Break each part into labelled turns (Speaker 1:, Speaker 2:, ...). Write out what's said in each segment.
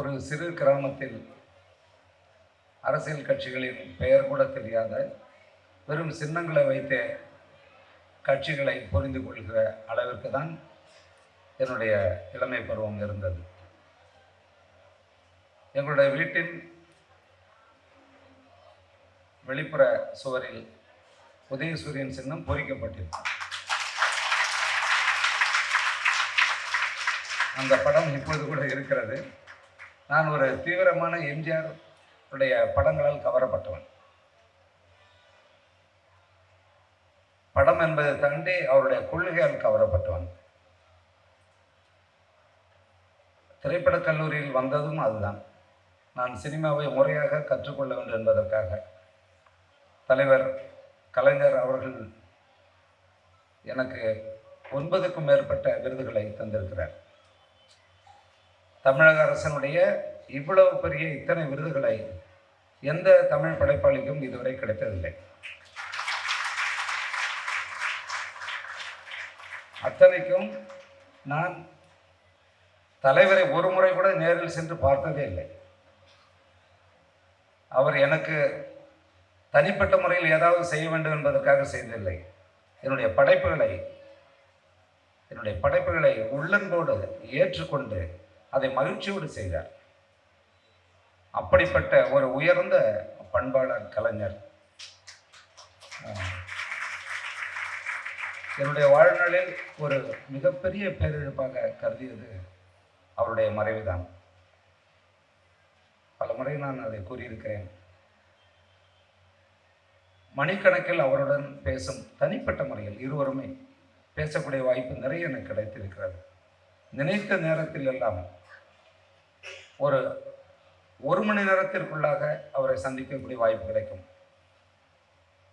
Speaker 1: ஒரு சிறு கிராமத்தில் அரசியல் கட்சிகளின் பெயர் கூட தெரியாத வெறும் சின்னங்களை வைத்தே கட்சிகளை புரிந்து கொள்கிற அளவிற்கு தான் என்னுடைய இளமை பருவம் இருந்தது. எங்களுடைய வீட்டின் வெளிப்புற சுவரில் உதயசூரியன் சின்னம் பொறிக்கப்பட்டிருக்கும் அந்த படம் இப்பொழுது கூட இருக்கிறது. நான் ஒரு தீவிரமான எம்ஜிஆர் உடைய படங்களால் கவரப்பட்டவன். படம் என்பதை தாண்டி அவருடைய கொள்கையால் கவரப்பட்டவன். திரைப்படக் கல்லூரியில் வந்ததும் அதுதான். நான் சினிமாவை முறையாக கற்றுக்கொள்ள வேண்டும் என்பதற்காக. தலைவர் கலைஞர் அவர்கள் எனக்கு ஒன்பதுக்கும் மேற்பட்ட விருதுகளை தந்திருக்கிறார். தமிழக அரசனுடைய இவ்வளவு பெரிய இத்தனை விருதுகளை எந்த தமிழ் படைப்பாளிக்கும் இதுவரை கிடைத்ததில்லை. அத்தனைக்கும் நான் தலைவரை ஒரு முறை கூட நேரில் சென்று பார்த்ததே இல்லை. அவர் எனக்கு தனிப்பட்ட முறையில் ஏதாவது செய்ய வேண்டும் என்பதற்காக செய்ததில்லை. என்னுடைய படைப்புகளை என்னுடைய படைப்புகளை உள்ளன்போடு ஏற்றுக்கொண்டு அதை மகிழ்ச்சியோடு செய்தார். அப்படிப்பட்ட ஒரு உயர்ந்த பண்பாளர் கலைஞர். என்னுடைய வாழ்நாளில் ஒரு மிகப்பெரிய பேரிழப்பாக கருதியது அவருடைய மறைவுதான். பல முறை நான் அதை கூறியிருக்கிறேன். மணிக்கணக்கில் அவருடன் பேசும் தனிப்பட்ட முறையில் இருவருமே பேசக்கூடிய வாய்ப்பு நிறைய எனக்கு கிடைத்திருக்கிறது. நினைத்த நேரத்தில் எல்லாம் ஒரு ஒரு மணி நேரத்திற்குள்ளாக அவரை சந்திக்கக்கூடிய வாய்ப்பு கிடைக்கும்.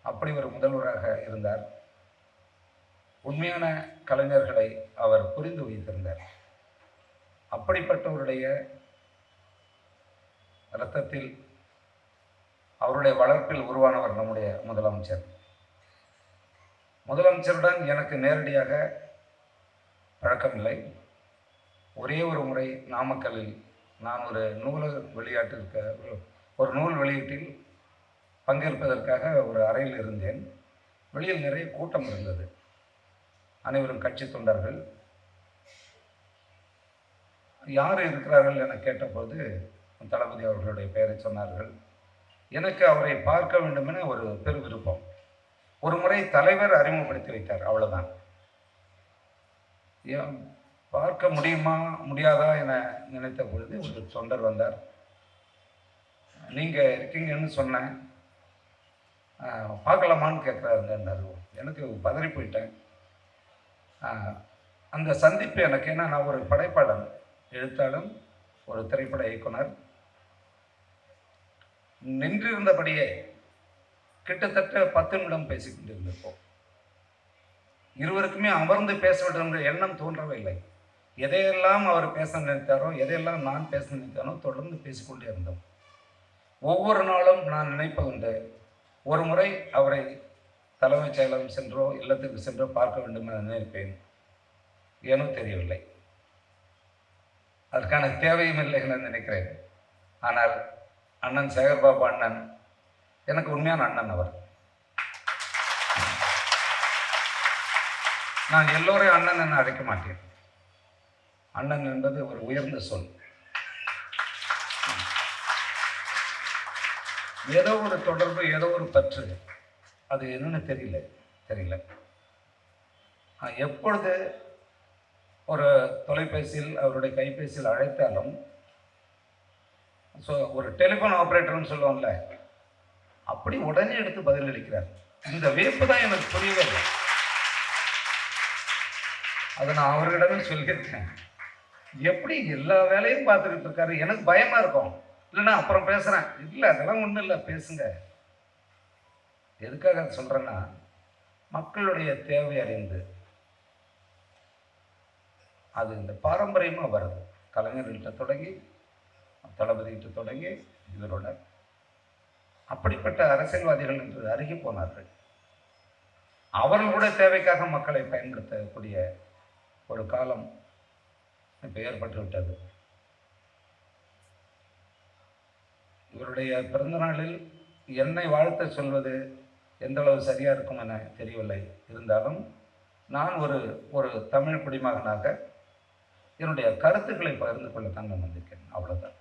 Speaker 1: அப்படி ஒரு முதல்வராக இருந்தார். உண்மையான கலைஞர்களை அவர் புரிந்து வைத்திருந்தார். அப்படிப்பட்டவருடைய இரத்தத்தில் அவருடைய வளர்ப்பில் உருவானவர் நம்முடைய முதலமைச்சர். முதலமைச்சருடன் எனக்கு நேரடியாக பழக்கமில்லை. ஒரே ஒரு முறை நாமக்கல்லில் நான் ஒரு நூலக வெளியாட்டிற்கு ஒரு நூல் வெளியீட்டில் பங்கேற்பதற்காக ஒரு அறையில் இருந்தேன். வெளியில் நிறைய கூட்டம் இருந்தது. அனைவரும் கட்சி தொண்டர்கள். யார் இருக்கிறார்கள் என கேட்டபோது தளபதி அவர்களுடைய பெயரை சொன்னார்கள். எனக்கு அவரை பார்க்க வேண்டும் என ஒரு பெரு விருப்பம். ஒரு முறை தலைவர் அறிமுகப்படுத்தி வைத்தார். அவ்வளோதான் ஏன்? பார்க்க முடியுமா முடியாதா என நினைத்த பொழுது ஒரு தொண்டர் வந்தார். நீங்கள் இருக்கீங்கன்னு சொன்னேன். பார்க்கலாமான்னு கேட்குறாருங்கன்னாரு எனக்கு பதறி போயிட்டேன். அந்த சந்திப்பு எனக்கு என்ன நான் ஒரு படைப்பாளர் எழுத்தாளன் ஒரு திரைப்பட இயக்குனர். நின்றிருந்தபடியே கிட்டத்தட்ட பத்து நிமிடம் பேசிக்கொண்டிருந்திருப்போம் இருவருக்குமே அமர்ந்து பேச வேண்டும் என்ற எண்ணம் தோன்றவே இல்லை எதையெல்லாம் அவர் பேச நினைத்தாரோ எதையெல்லாம் நான் பேச நினைத்தானோ தொடர்ந்து பேசிக்கொண்டே இருந்தோம். ஒவ்வொரு நாளும் நான் நினைப்பதுண்டு ஒரு முறை அவரை தலைமைச் செயலகம் சென்றோ இல்லத்துக்கு சென்றோ பார்க்க வேண்டும் என நினைப்பேன். ஏனோ தெரியவில்லை. அதற்கான தேவையும் இல்லை என நினைக்கிறேன். ஆனால் அண்ணன் சேகர்பாபு அண்ணன் எனக்கு உண்மையான அண்ணன் அவர். நான் எல்லோரையும் அண்ணன் என அழைக்க மாட்டேன். அண்ணன் என்பது ஒரு உயர்ந்த சொல். ஏதோ ஒரு தொடர்பு ஏதோ ஒரு பற்று. அது என்னன்னு தெரியல தெரியல. எப்பொழுது ஒரு தொலைபேசியில் அவருடைய கைபேசியில் அழைத்தாலும் ஸோ ஒரு டெலிஃபோன் ஆப்ரேட்டர்னு சொல்லுவோம்ல அப்படி உடனே எடுத்து பதிலளிக்கிறார். இந்த வேப்பு தான் எனக்கு புரியவே இல்லை. அதை நான் அவர்களிடமே சொல்லியிருக்கேன். எப்படி எல்லா வேலையும் பார்த்துக்கிட்டு இருக்காரு? எனக்கு பயமா இருக்கும். இல்லைன்னா அப்புறம் பேசுகிறேன் இல்லை அதெல்லாம் ஒன்றும் இல்லை. பேசுங்க. எதுக்காக அதை சொல்கிறேன்னா மக்களுடைய தேவை அறிந்து. அது இந்த பாரம்பரியமாக வருது. கலைஞர்கிட்ட தொடங்கி தளபதிகிட்ட தொடங்கி இவரோட அப்படிப்பட்ட அரசியல்வாதிகள் என்று அருகி போனார்கள். அவர்களுடைய தேவைக்காக மக்களை பயன்படுத்தக்கூடிய ஒரு காலம் பெயர் பட்டுவிட்டது இவருடைய பிறந்தநாளில் என்னை வாழ்த்த சொல்வது எந்தளவு சரியாக இருக்கும் என தெரியவில்லை. இருந்தாலும் நான் ஒரு ஒரு தமிழ் குடிமகனாக என்னுடைய கருத்துக்களை பகிர்ந்து கொள்ளத்தான் நான் வந்திருக்கேன் அவ்வளோதான்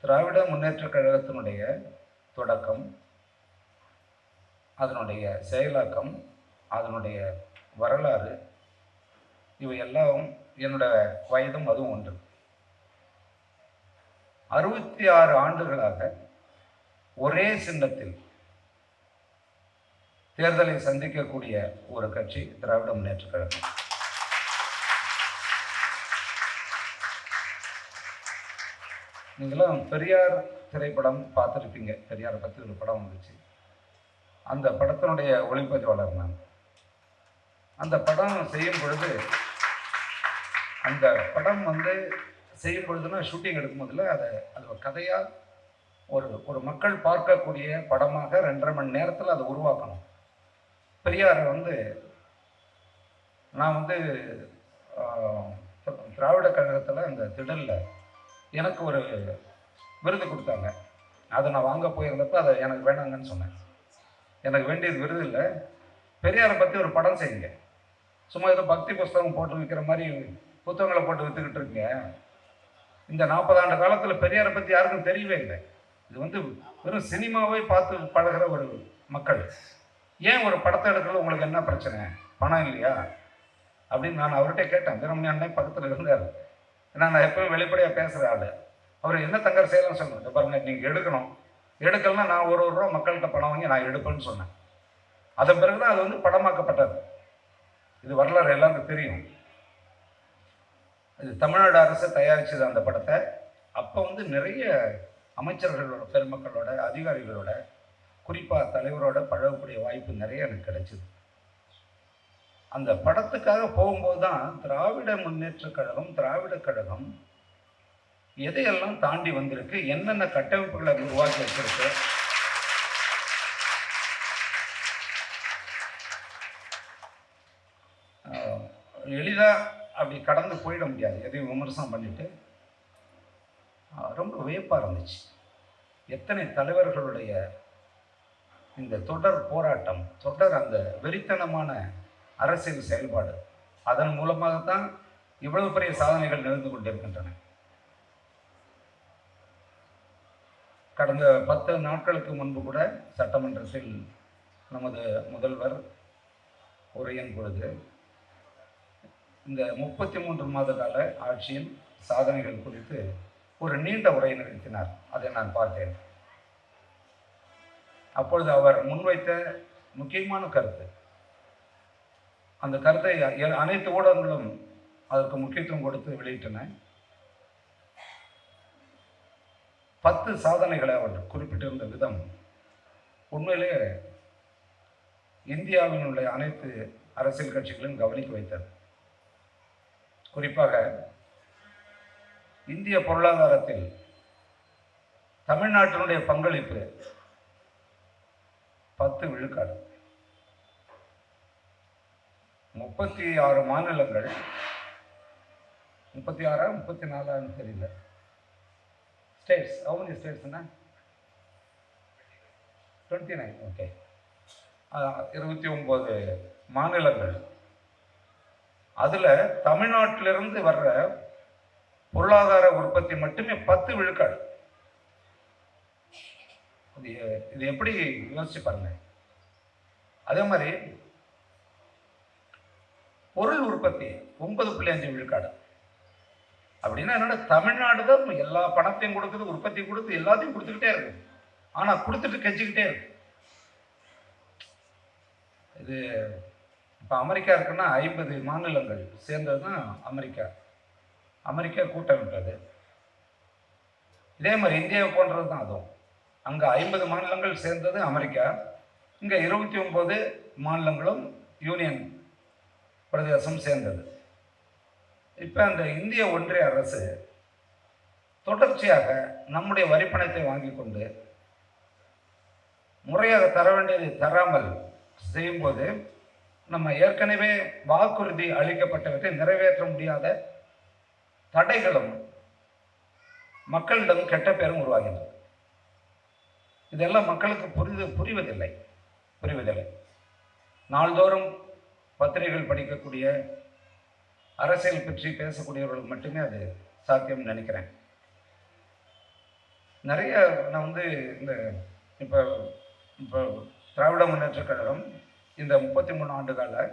Speaker 1: திராவிட முன்னேற்றக் கழகத்தினுடைய தொடக்கம் அதனுடைய செயலாக்கம் அதனுடைய வரலாறு இவை எல்லாம் என்னோட வயதும் அதுவும் ஒன்று. அறுபத்தி ஆறு ஆண்டுகளாக ஒரே சின்னத்தில் தேர்தலை சந்திக்கக்கூடிய ஒரு கட்சி திராவிட முன்னேற்ற கழகம். நீங்களாம் பெரியார் திரைப்படம் பார்த்துருப்பீங்க. பெரியாரை பற்றி ஒரு படம் வந்துச்சு. அந்த படத்தினுடைய ஒளிப்பதிவாளர் நான். அந்த படம் செய்யும் பொழுது அந்த படம் வந்து செய்யும் பொழுதுனா ஷூட்டிங் எடுக்கும் போதில் அதை அது ஒரு கதையாக ஒரு ஒரு மக்கள் பார்க்கக்கூடிய படமாக ரெண்டரை மணி நேரத்தில் அதை உருவாக்கணும். பெரியாரை வந்து நான் வந்து திராவிட கழகத்தில் அந்த திடலில் எனக்கு ஒரு விருது கொடுத்தாங்க. அதை நான் வாங்க போயிருந்தப்ப அதை எனக்கு வேணாங்கன்னு சொன்னேன். எனக்கு வேண்டியது விருது இல்லை. பெரியாரை பற்றி ஒரு படம் செய்யுங்க. சும்மா ஏதோ பக்தி புஸ்தகம் போட்டு விற்கிற மாதிரி புத்தகங்களை போட்டு விற்றுக்கிட்டு இருக்கீங்க. இந்த நாற்பது ஆண்டு காலத்தில் பெரியாரை பற்றி யாருக்கும் தெரியவே இல்லை. இது வந்து வெறும் சினிமாவே பார்த்து பழகுற ஒரு மக்கள். ஏன் ஒரு படத்தை எடுக்கிறது உங்களுக்கு என்ன பிரச்சனை? பணம் இல்லையா? அப்படின்னு நான் அவர்கிட்ட கேட்டேன். வீரமணி அண்ணன் பக்கத்தில் இருந்தார். ஏன்னா நான் எப்பவும் வெளிப்படையாக பேசுகிற ஆள். அவர் என்ன தங்கர் செய்யலாம்னு சொன்னார் பாருங்க நீங்கள் எடுக்கணும். எடுக்கலன்னா நான் ஒரு ஒரு ரூபா மக்கள்கிட்ட பணம் வாங்கி நான் எடுப்பேன்னு சொன்னேன். அதன் பிறகு தான் அது வந்து படமாக்கப்பட்டது. இது வரலாறு எல்லாருக்கும் தெரியும். இது தமிழ்நாடு அரசு தயாரிச்சது அந்த படத்தை. அப்போ வந்து நிறைய அமைச்சர்களோட பெருமக்களோட அதிகாரிகளோட குறிப்பாக தலைவரோட பழகக்கூடிய வாய்ப்பு நிறைய எனக்கு கிடைச்சிது. அந்த படத்துக்காக போகும்போது தான் திராவிட முன்னேற்றக் கழகம் திராவிட கழகம் எதையெல்லாம் தாண்டி வந்திருக்கு என்னென்ன கட்டமைப்புகளை உருவாக்கி வச்சிருக்கு எளிதாக அப்படி கடந்து போயிட முடியாது. எதையும் விமர்சனம் பண்ணிட்டு ரொம்ப வியப்பாக இருந்துச்சு. எத்தனை தலைவர்களுடைய இந்த தொடர் போராட்டம் தொடர் அந்த வெறித்தனமான அரசியல் செயல்பாடு அதன் மூலமாகத்தான் இவ்வளவு பெரிய சாதனைகள் நிகழ்ந்து கொண்டிருக்கின்றன. கடந்த பத்து நாட்களுக்கு முன்பு கூட சட்டமன்றத்தில் நமது முதல்வர் உரையின் பொழுது இந்த முப்பத்தி மூன்று மாத கால ஆட்சியின் சாதனைகள் குறித்து ஒரு நீண்ட உரை நிறுத்தினார் அதை நான் பார்த்தேன். அப்பொழுது அவர் முன்வைத்த முக்கியமான கருத்து. அந்த கருத்தை எ- அனைத்து ஊடகங்களும் அதற்கு முக்கியத்துவம் கொடுத்து வெளியிட்டன. பத்து சாதனைகளை அவர் குறிப்பிட்டிருந்த விதம் உண்மையிலே இந்தியாவில் உள்ள அனைத்து அரசியல் கட்சிகளையும் கவனிக்க வைத்தது. குறிப்பாக இந்திய பொருளாதாரத்தில் தமிழ்நாட்டினுடைய பங்களிப்பு பத்து விழுக்காடு. முப்பத்தி ஆறு மாநிலங்கள் முப்பத்தி ஆறா முப்பத்தி நாலான்னு தெரியல. ஸ்டேட்ஸ் how many ஸ்டேட்ஸ்னா டுவெண்ட்டி நைன் ஓகே இருபத்தி ஒம்பது மாநிலங்கள். அதில் தமிழ்நாட்டிலிருந்து வர்ற பொருளாதார உற்பத்தி மட்டுமே பத்து விழுக்காடு. இது இது எப்படி யோசிச்சு பாருங்க. அதே மாதிரி பொருள் உற்பத்தி ஒன்பது புள்ளி அஞ்சு விழுக்காடு. அப்படின்னா என்னோட தமிழ்நாடு தான் எல்லா பணத்தையும் கொடுக்குது உற்பத்தி கொடுத்து எல்லாத்தையும் கொடுத்துக்கிட்டே இருக்கு. ஆனால் கொடுத்துட்டு கெஞ்சிக்கிட்டே இருக்கு. இது இப்போ அமெரிக்கா இருக்குன்னா ஐம்பது மாநிலங்கள் சேர்ந்தது தான் அமெரிக்கா அமெரிக்கா கூட்டமைப்பது இதே மாதிரி இந்தியாவை போன்றது தான் அதுவும். அங்கே ஐம்பது மாநிலங்கள் சேர்ந்தது அமெரிக்கா. இங்கே இருபத்தி ஒம்பது மாநிலங்களும் யூனியன் பிரதேசம் சேர்ந்தது. இப்போ அந்த இந்திய ஒன்றிய அரசு தொடர்ச்சியாக நம்முடைய வரிப்பணத்தை வாங்கி கொண்டு முறையாக தர வேண்டியதை தராமல் செய்யும்போது நம்ம ஏற்கனவே வாக்குறுதி அளிக்கப்பட்டவற்றை நிறைவேற்ற முடியாத தடைகளும் மக்களிடம் கெட்ட பேரும் உருவாகின்றது இதெல்லாம் மக்களுக்கு புரிது புரிவதில்லை புரிவதில்லை. நாள்தோறும் பத்திரிகைகள் படிக்கக்கூடிய அரசியல் பற்றி பேசக்கூடியவர்களுக்கு மட்டுமே அது சாத்தியம் நினைக்கிறேன். நிறைய நான் வந்து இந்த இப்போ இப்போ திராவிட முன்னேற்ற கழகம் இந்த முப்பத்தி மூணு ஆண்டு கால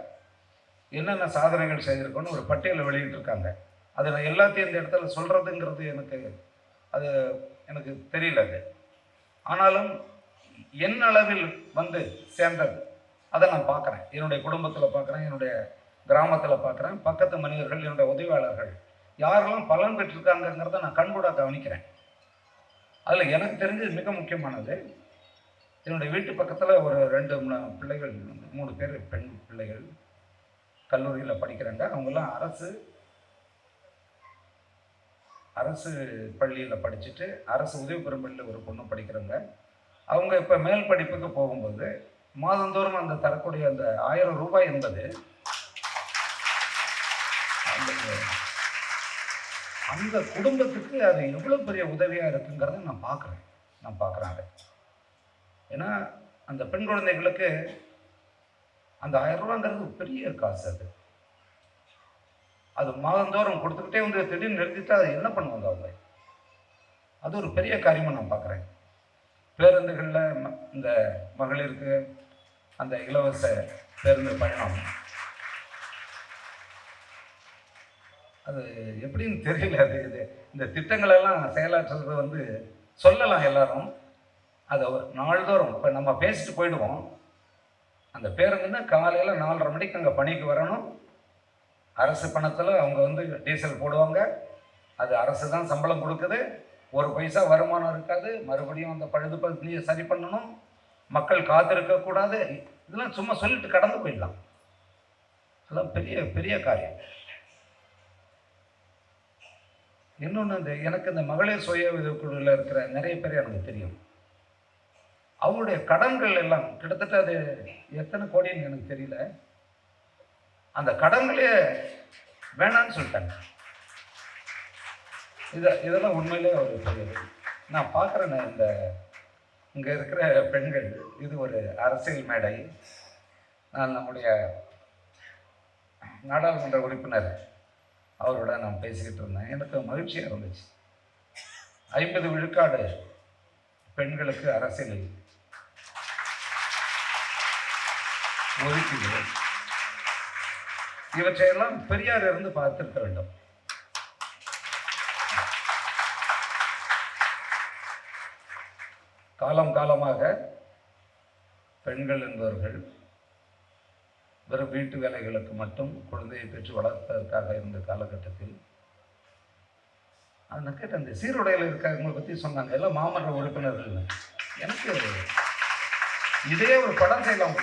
Speaker 1: என்னென்ன சாதனைகள் செய்திருக்கோன்னு ஒரு பட்டியலை வெளியிட்டிருக்காங்க. அதில் நான் எல்லாத்தையும் இந்த இடத்துல சொல்கிறதுங்கிறது எனக்கு அது எனக்கு தெரியல அது. ஆனாலும் என் அளவில் வந்து சேர்ந்தது. அதை நான் பார்க்குறேன். என்னுடைய குடும்பத்தில் பார்க்குறேன் என்னுடைய கிராமத்தில் பார்க்குறேன் பக்கத்து மனிதர்கள் என்னுடைய உதவியாளர்கள். யாரெல்லாம் பலன் பெற்றிருக்காங்கிறத நான் கண்கூடாக கவனிக்கிறேன். அதில் எனக்கு தெரிஞ்சது மிக முக்கியமானது என்னுடைய வீட்டு பக்கத்தில் ஒரு ரெண்டு மூணு பிள்ளைகள் மூணு பேர் பெண் பிள்ளைகள் கல்லூரியில் படிக்கிறாங்க. அவங்கெல்லாம் அரசு அரசு பள்ளியில் படிச்சுட்டு அரசு உதவி பெறும் பள்ளியில் ஒரு பொண்ணு படிக்கிறாங்க. அவங்க இப்போ மேல் படிப்புக்கு போகும்போது மாதந்தோறும் அந்த தரக்கூடிய அந்த ஆயிரம் ரூபாய் என்பது அந்த அந்த குடும்பத்துக்கு அது எவ்வளோ பெரிய உதவியாக இருக்குங்கிறத நான் பார்க்குறேன். நான் பார்க்குறேன் அதை. ஏன்னா அந்த பெண் குழந்தைகளுக்கு அந்த ஆயிரம் ரூபாங்கிறது பெரிய காசு அது. அது மாதந்தோறும் கொடுத்துக்கிட்டே வந்து திடீர்னு நிறுத்திட்டு அதை என்ன பண்ணுவாங்க அவங்க? அது ஒரு பெரிய காரியமாக நான் பார்க்குறேன். பேருந்துகளில் ம- இந்த மகளிருக்கு அந்த இலவச பேருந்து பயணம். அது எப்படின்னு தெரியல அது இது. இந்த திட்டங்களெல்லாம் செயலாற்றுறது வந்து சொல்லலாம் எல்லாரும். அதை ஒரு நாள்தோறும். இப்போ நம்ம பேசிட்டு போயிடுவோம். அந்த பேருந்துன்னா காலையில் நாலரை மணிக்கு அங்கே பணிக்கு வரணும். அரசு பணத்தில் அவங்க வந்து டீசல் போடுவாங்க. அது அரசு தான் சம்பளம் கொடுக்குது. ஒரு பைசா வருமானம் இருக்காது. மறுபடியும் அந்த பழுது பகுதியை சரி பண்ணணும். மக்கள் காத்திருக்கக்கூடாது இதெல்லாம் சும்மா சொல்லிட்டு கடந்து போயிடலாம். அதெல்லாம் பெரிய பெரிய காரியம். இன்னொன்று இந்த எனக்கு இந்த மகளிர் சுய உதவிக்குழுவில் இருக்கிற நிறைய பேர் எனக்கு தெரியும். அவங்களுடைய கடன்கள் எல்லாம் கிட்டத்தட்ட அது எத்தனை கோடின்னு எனக்கு தெரியல. அந்த கடன்களே வேணான்னு சொல்லிட்டாங்க. இதை இதெல்லாம் உண்மையிலே ஒரு பெரிய நான் பார்க்குறேன் இந்த இங்கே இருக்கிற பெண்கள் இது ஒரு அரசியல் மேடை. நான் நம்முடைய நாடாளுமன்ற உறுப்பினர் அவரோட நான் பேசிக்கிட்டு இருந்தேன். எனக்கு மகிழ்ச்சியாக இருந்துச்சு. ஐம்பது விழுக்காடு பெண்களுக்கு அரசியலில் ஒதுக்கீடு இவற்றையெல்லாம் பெரியார் இருந்து பார்த்திருக்க வேண்டும். காலம் காலமாக பெண்கள் என்பவர்கள் வெறும் வீட்டு வேலைகளுக்கு மட்டும் குழந்தையை பெற்று வளர்ப்பதற்காக இருந்த காலகட்டத்தில் அது கேட்ட அந்த இந்த சீருடையில் இருக்கிறவங்களை பற்றி சொன்னாங்க. எல்லாம் மாமன்ற உறுப்பினர்கள். எனக்கு இதே ஒரு படம் செய்யலாம்.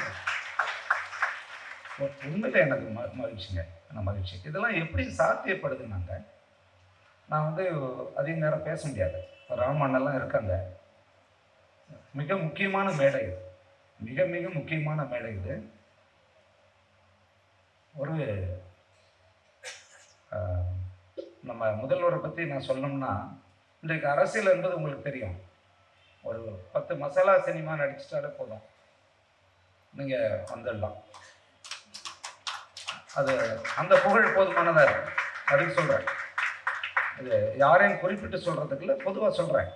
Speaker 1: உண்மையில் எனக்கு ம மகிழ்ச்சிங்க. நான் மகிழ்ச்சி. இதெல்லாம் எப்படி சாத்தியப்படுதுன்னாங்க நான் வந்து அதிக நேரம் பேச முடியாது. ராமண்ணெல்லாம் இருக்காங்க. மிக முக்கியமான மேடை இது. மிக மிக முக்கியமான மேடை இது. ஒரு நம்ம முதல்வரை பற்றி நான் சொல்லணும்னா இன்றைக்கு அரசியல் என்பது உங்களுக்கு தெரியும். ஒரு பத்து மசாலா சினிமா நடிச்சிட்டாலே போதும். நீங்கள் வந்துடலாம். அது அந்த புகழ் போதுமானதாக இருக்கும் அப்படின்னு சொல்கிறேன் இது யாரையும் குறிப்பிட்டு சொல்கிறதுக்கு இல்லை பொதுவாக சொல்கிறேன்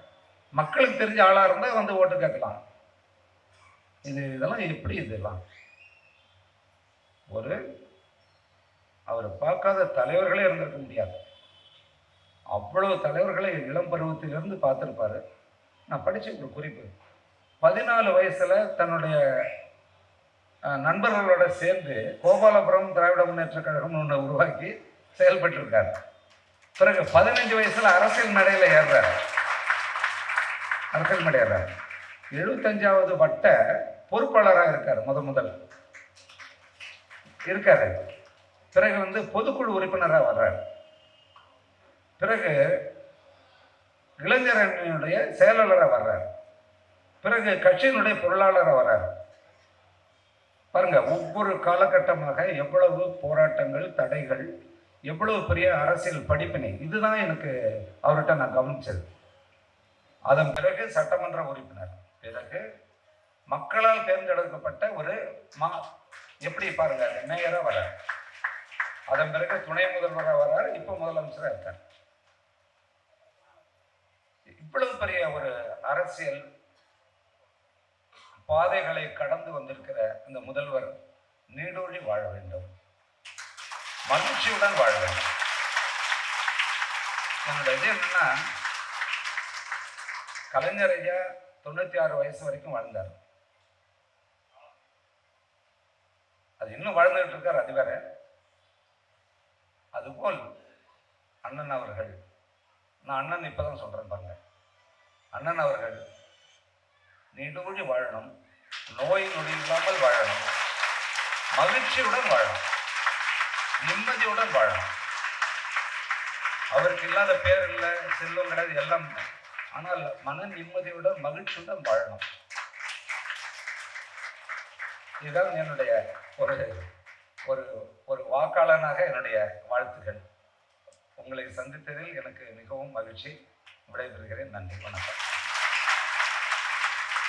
Speaker 1: மக்களுக்கு தெரிஞ்ச ஆளாக இருந்தால் வந்து ஓட்டு கேட்கலாம். இது இதெல்லாம் எப்படி இதெல்லாம்? ஒரு அவர் பார்க்காத தலைவர்களே இருந்திருக்க முடியாது. அவ்வளவு தலைவர்களை இளம் பருவத்திலிருந்து பார்த்துருப்பாரு. நான் படித்த ஒரு குறிப்பு. பதினாலு வயசில் தன்னுடைய நண்பர்களோட சேர்ந்து கோபாலபுரம் திராவிட முன்னேற்ற கழகம் ஒன்று உருவாக்கி செயல்பட்டிருக்காரு. பிறகு பதினஞ்சு வயசுல அரசியல் மேடையில் ஏறுறாரு. அரசியல் மேடை எழுபத்தஞ்சாவது வட்ட பொறுப்பாளராக இருக்காரு முத முதல். இருக்காரு. பிறகு வந்து பொதுக்குழு உறுப்பினராக வர்றாரு. பிறகு இளைஞர் அணியினுடைய செயலாளராக வர்றார். பிறகு கட்சியினுடைய பொருளாளராக வர்றார். பாருங்க ஒவ்வொரு காலகட்டமாக எவ்வளவு போராட்டங்கள் தடைகள் எவ்வளவு பெரிய அரசியல் படிப்பினை இதுதான் எனக்கு அவர்கிட்ட நான் கவனிச்சது. அதன் பிறகு சட்டமன்ற உறுப்பினர் பிறகு மக்களால் தேர்ந்தெடுக்கப்பட்ட ஒரு மா எப்படி பாருங்க மேயரா வரார் அதன் பிறகு துணை முதல்வராக வரார் இப்போ முதலமைச்சராக இருக்கார். இவ்வளவு பெரிய ஒரு அரசியல் பாதைகளை கடந்து வந்திருக்கிற அந்த முதல்வர் நீடூழி வாழ வேண்டும். மகிழ்ச்சியுடன் வாழ வேண்டும். என்னோட இது என்னன்னா கலைஞர் ஐயா தொண்ணூத்தி ஆறு வயசு வரைக்கும் வாழ்ந்தார். அது இன்னும் வாழ்ந்துகிட்டு இருக்கார் அது வேற. அதுபோல் அண்ணன் அவர்கள் நான் அண்ணன் இப்பதான் சொல்றேன் பாருங்க. அண்ணன் அவர்கள் நீண்டோழி வாழணும் நோய் நொடி இல்லாமல் வாழணும் மகிழ்ச்சியுடன் வாழணும் நிம்மதியுடன் வாழணும். அவருக்கு இல்லாத பேர் இல்லை செல்வம் கிடையாது எல்லாம் ஆனால் மன நிம்மதியுடன் மகிழ்ச்சியுடன் வாழணும். இதுதான் என்னுடைய ஒரு ஒரு ஒரு வாக்காளனாக என்னுடைய வாழ்த்துக்கள். உங்களை சந்தித்ததில் எனக்கு மிகவும் மகிழ்ச்சி. விடைபெறுகிறேன். நன்றி. வணக்கம்.